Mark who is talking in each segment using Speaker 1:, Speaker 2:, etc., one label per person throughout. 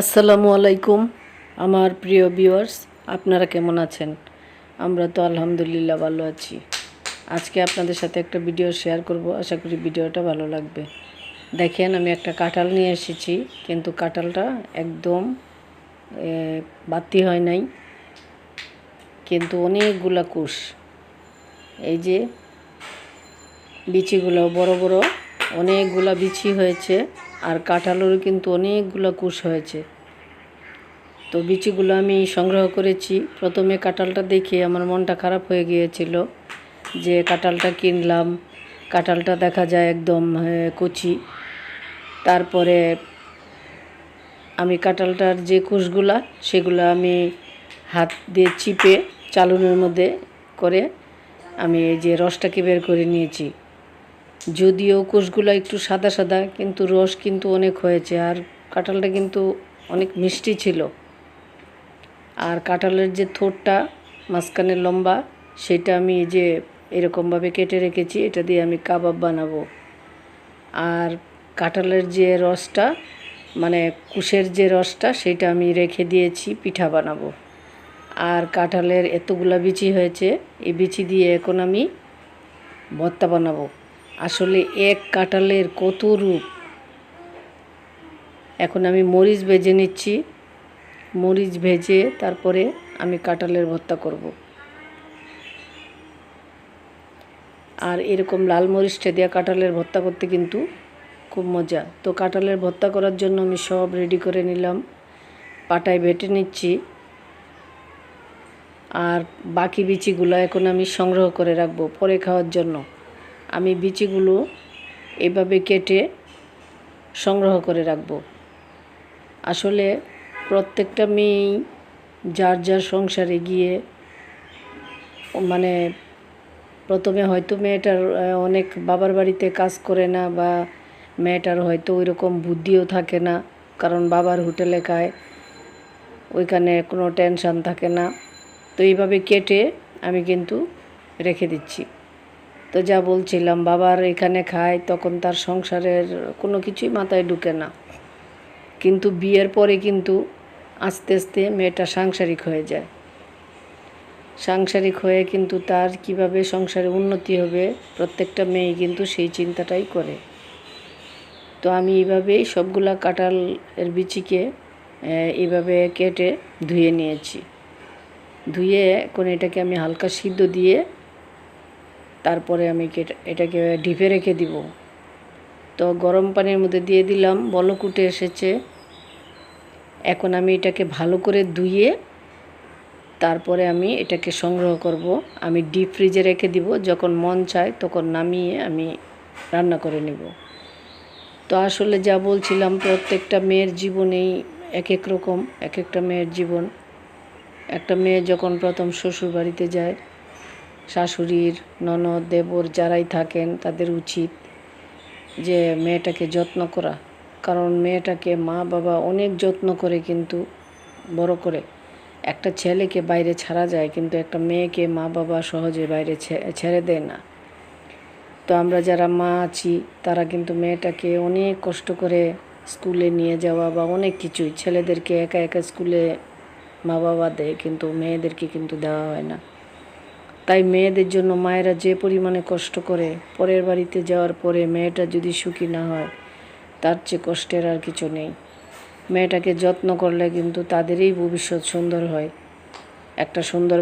Speaker 1: আসসালামু আলাইকুম, আমার প্রিয় ভিউয়ার্স আপনারা কেমন আছেন? আমরা তো আলহামদুলিল্লাহ ভালো আছি। আজকে আপনাদের সাথে একটা ভিডিও শেয়ার করব, আশা করি ভিডিওটা ভালো লাগবে। দেখেন, আমি একটা কাঁঠাল নিয়ে এসেছি, কিন্তু কাঁঠালটা একদম বাতি হয় নাই, কিন্তু অনেকগুলা কুশ। এই যে, বিচিগুলো বড় বড় অনেকগুলা বিছি হয়েছে, আর কাঁঠালেরও কিন্তু অনেকগুলো কুশ হয়েছে। তো বিচিগুলো আমি সংগ্রহ করেছি। প্রথমে কাঁঠালটা দেখে আমার মনটা খারাপ হয়ে গিয়েছিল যে কাঁঠালটা কিনলাম। কাঁঠালটা দেখা যায় একদম কচি। তারপরে আমি কাঁঠালটার যে কুশগুলা সেগুলো আমি হাত দিয়ে চিপে চালুনের মধ্যে করে আমি এই যে রসটাকে বের করে নিয়েছি। যদিও কোষগুলো একটু সাদা সাদা, কিন্তু রস কিন্তু অনেক হয়েছে। আর কাঁঠালটা কিন্তু অনেক মিষ্টি ছিল। আর কাঁঠালের যে থোরটা মাঝখানে লম্বা, সেটা আমি এই যে এরকমভাবে কেটে রেখেছি, এটা দিয়ে আমি কাবাব বানাবো। আর কাঁঠালের যে রসটা মানে কুশের যে রসটা, সেটা আমি রেখে দিয়েছি, পিঠা বানাবো। আর কাঁঠালের এতগুলা বিচি হয়েছে, এই বিচি দিয়ে এখন আমি ভর্তা বানাবো। আসলে এক কাঁঠালের কত রূপ? এখন আমি মরিচ ভেজে নিচ্ছি। মরিচ ভেজে তারপরে আমি কাঁঠালের ভর্তা করব। আর এরকম লাল মরিচটা দেওয়া কাঁঠালের ভর্তা করতে কিন্তু খুব মজা। তো কাঁঠালের ভর্তা করার জন্য আমি সব রেডি করে নিলাম। পাটায় বেটে নিচ্ছি। আর বাকি বিচিগুলো এখন আমি সংগ্রহ করে রাখব পরে খাওয়ার জন্য। আমি বিচিগুলো এভাবে কেটে সংগ্রহ করে রাখব। আসলে প্রত্যেকটা মেয়েই যার যার সংসারে গিয়ে মানে প্রথমে হয়তো মেয়েটার অনেক বাবার বাড়িতে কাজ করে না বা মেয়েটার হয়তো ওই রকম বুদ্ধিও থাকে না, কারণ বাবার হোটেলে খায়, ওইখানে কোনো টেনশান থাকে না। তো এইভাবে কেটে আমি কিন্তু রেখে দিচ্ছি। তো যা বলছিলাম, বাবার এখানে খায়, তখন তার সংসারের কোনো কিছুই মাথায় ঢুকে না। কিন্তু বিয়ের পরে কিন্তু আস্তে আস্তে মেয়েটা সাংসারিক হয়ে যায়। সাংসারিক হয়ে কিন্তু তার কীভাবে সংসারে উন্নতি হবে, প্রত্যেকটা মেয়ে কিন্তু সেই চিন্তাটাই করে। তো আমি এইভাবেই সবগুলা কাঁঠাল এর বিচিকে এইভাবে কেটে ধুয়ে নিয়েছি। ধুয়ে এখন এটাকে আমি হালকা সিদ্ধ দিয়ে তারপরে আমি এটাকে ডিপে রেখে দিব। তো গরম পানির মধ্যে দিয়ে দিলাম, বলকুটে এসেছে। এখন আমি এটাকে ভালো করে ধুয়ে তারপরে আমি এটাকে সংগ্রহ করব। আমি ডিপ ফ্রিজে রেখে দিব, যখন মন চায় তখন নামিয়ে আমি রান্না করে নেব। তো আসলে যা বলছিলাম, প্রত্যেকটা মেয়ের জীবনেই এক এক রকম, এক একটা মেয়ের জীবন। একটা মেয়ে যখন প্রথম শ্বশুর বাড়িতে যায় শাশুড়ির, ননদ, দেবর যারাই থাকেন তাদের উচিত যে মেয়েটাকে যত্ন করা। কারণ মেয়েটাকে মা বাবা অনেক যত্ন করে কিন্তু বড় করে। একটা ছেলেকে বাইরে ছাড়া যায় কিন্তু একটা মেয়েকে মা বাবা সহজে বাইরে ছেড়ে দেয় না। তো আমরা যারা মা আছি, তারা কিন্তু মেয়েটাকে অনেক কষ্ট করে স্কুলে নিয়ে যাওয়া বা অনেক কিছুই ছেলেদেরকে একা একা স্কুলে মা বাবা দেয় কিন্তু মেয়েদেরকে কিন্তু দেওয়া হয় না। তাই মেয়েদের জন্য মায়েরা যে পরিমাণে কষ্ট করে পরের বাড়িতে যাওয়ার পরে মেয়েটা যদি সুখী না হয়, তার চেয়ে কষ্টের আর কিছু নেই। মেয়েটাকে যত্ন করলে কিন্তু তাদেরই ভবিষ্যৎ সুন্দর হয়। একটা সুন্দর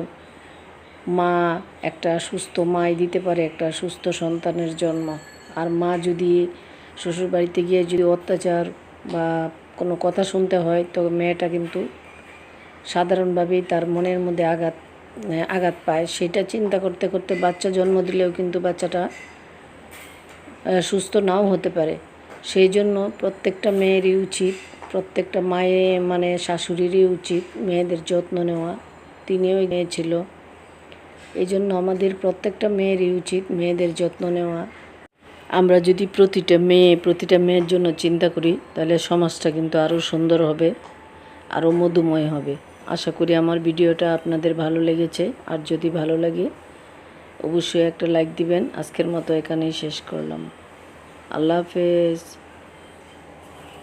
Speaker 1: মা, একটা সুস্থ মাই দিতে পারে একটা সুস্থ সন্তানের জন্ম। আর মা যদি শ্বশুরবাড়িতে গিয়ে যদি অত্যাচার বা কোনো কথা শুনতে হয়, তো মেয়েটা কিন্তু সাধারণভাবেই তার মনের মধ্যে আঘাত আঘাত পায়। সেটা চিন্তা করতে করতে বাচ্চা জন্ম দিলেও কিন্তু বাচ্চাটা সুস্থ নাও হতে পারে। সেই জন্য প্রত্যেকটা মেয়েরই উচিত, প্রত্যেকটা মায়ে মানে শাশুড়িরই উচিত মেয়েদের যত্ন নেওয়া। তিনিও মেয়ে ছিল। এই জন্য আমাদের প্রত্যেকটা মেয়েরই উচিত মেয়েদের যত্ন নেওয়া। আমরা যদি প্রতিটা মেয়ে, প্রতিটা মেয়ের জন্য চিন্তা করি, তাহলে সমাজটা কিন্তু আরও সুন্দর হবে আরও মধুময় হবে। আশা করি আমার ভিডিওটা আপনাদের ভালো লেগেছে। আর যদি ভালো লাগে, অবশ্যই একটা লাইক দিবেন। আজকের মতো এখানেই শেষ করলাম। আল্লাহ হাফেজ।